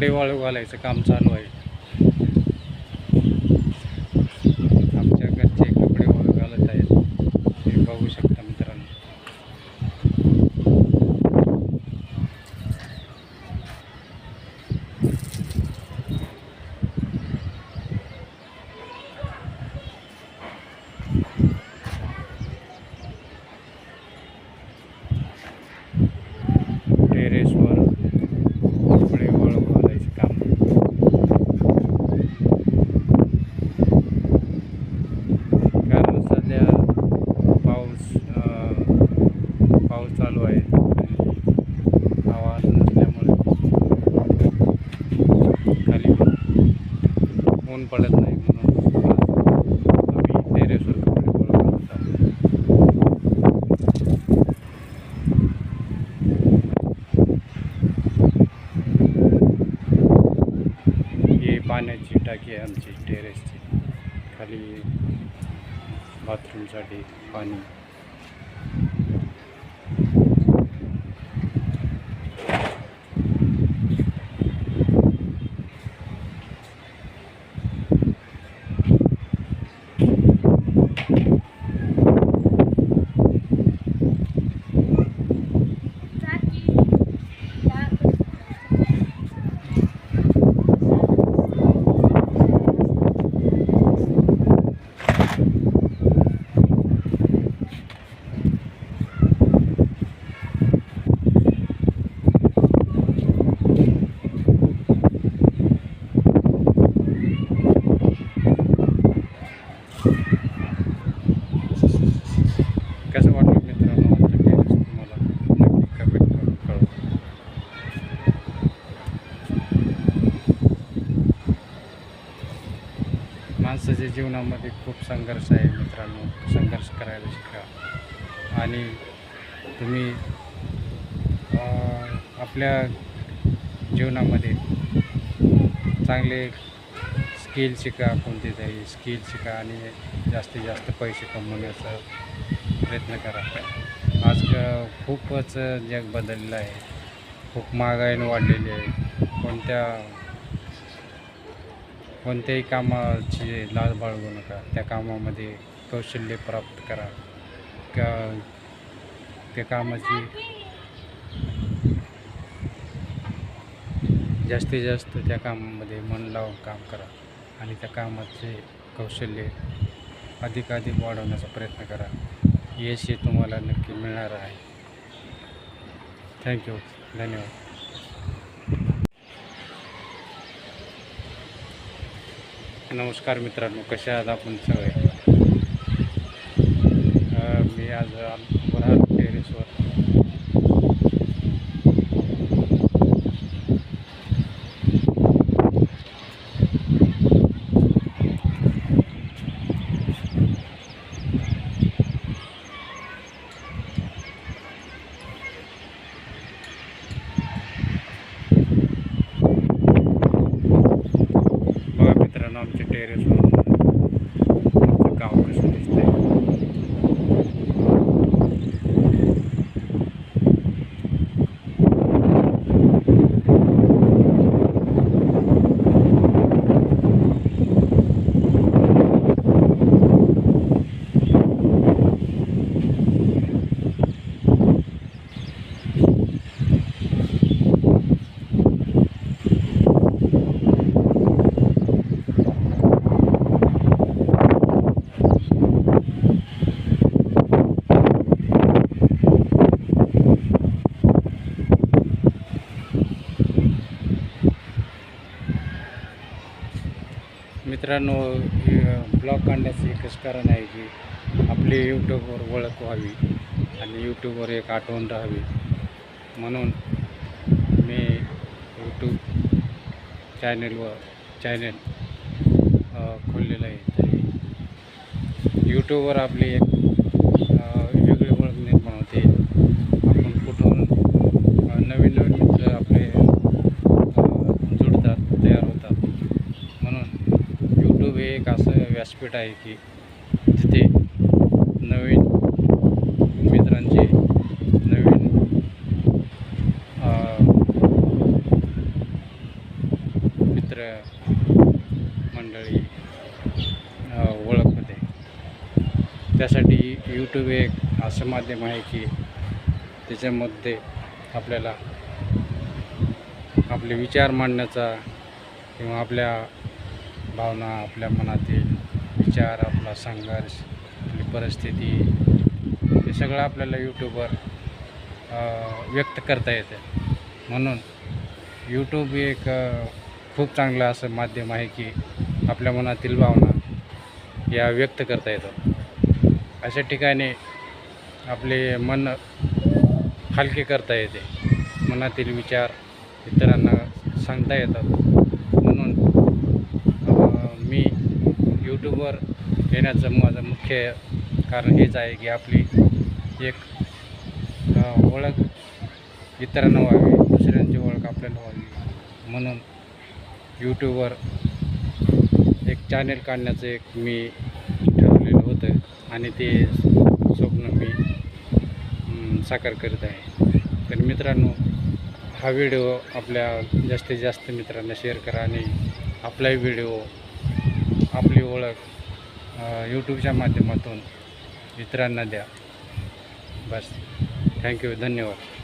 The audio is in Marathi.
कपडे वाळू घालायचं काम चालू आहे आमच्या घरचे कपडे वाळू घालत आहेत हे बघू शकता मित्रांनो टेरेसवर कपडे वाळू घालायचं काम कारण सध्या पाऊस अं, पाऊस चालू आहे हवा नसल्यामुळे खाली ऊन पडत नाही. म्हणून आम्ही टेरेसवर कपडे वाळू घालत ही पाण्याची टाकी आहे आमची टेरेसची खाली बाथरूमसाठी पाणी कसं वाटलं मित्रांनो आमचं टेरेस तुम्हाला नक्की कमेंट करून कळवा माणसाच्या जीवनामध्ये खूप संघर्ष आहे मित्रांनो. संघर्ष करायला शिका. आणि तुम्ही आपल्या जीवनामध्ये चांगले स्किल शिका कोणते तरी स्किल शिका आणि जास्तीत जास्त पैसे कमवण्याचा प्रयत्न करा. आज खूपच जग बदललं आहे. खूप महागाईनं वाढलेली आहे. कोणत्या कोणत्याही कामाची लाज बाळगू नका. त्या कामामध्ये कौशल्य प्राप्त करा. का त्या कामाची जास्तीत जास्त त्या कामामध्ये मन लावून काम करा आणि त्या कामाचे कौशल्य अधिकाधिक वाढवण्याचा प्रयत्न करा. यश हे तुम्हाला नक्की मिळणार आहे. थँक्यू धन्यवाद. नमस्कार मित्रांनो कसे आहात आपण सगळे अं, मी आज वरार टेरेसवर बघा मित्रांनो आमच्या टेरेसवर आमचं गाव कसं दिसतंय मित्रांनो ब्लॉग काढण्याचं एकच कारण आहे की आपली यूट्यूबवर ओळख व्हावी आणि यूट्यूबवर एक आठवण राहावी. म्हणून मी यूट्यूब चॅनेलवर चॅनेल खोललेलं आहे. तरी यूट्यूबवर आपली एक व्यासपीठ आहे की जिथे नवीन मित्रांचे नवीन मित्र मंडळी ओळख होते. त्यासाठी यूट्यूब एक असं माध्यम आहे की त्याच्यामध्ये आपल्याला आपले विचार मांडण्याचा किंवा आपल्या भावना आपल्या मनातील विचार आपला संघर्ष आपली परिस्थिती हे सगळं आपल्याला यूट्यूबवर व्यक्त करता येते. म्हणून यूट्यूब एक खूप चांगलं असं माध्यम आहे की आपल्या मनातील भावना या व्यक्त करता येतात. अशा ठिकाणी आपले मन हलके करता येते. मनातील विचार इतरांना सांगता येतात म्हणून अ, मी यूट्यूबवर येण्याचं माझं मुख्य कारण हेच आहे की आपली एक ओळख इतरांना व्हावी दुसऱ्यांची ओळख आपल्याला व्हावी. म्हणून यूट्यूबवर एक चॅनेल काढण्याचं एक मी ठरवलेलं होतं आणि ते स्वप्न मी साकार करत आहे. तर मित्रांनो हा व्हिडिओ आपल्या जास्तीत जास्त मित्रांना शेअर करा आणि आपलाही व्हिडिओ आपली ओळख यूट्यूबच्या माध्यमातून इतरांना द्या. बस. थँक्यू धन्यवाद.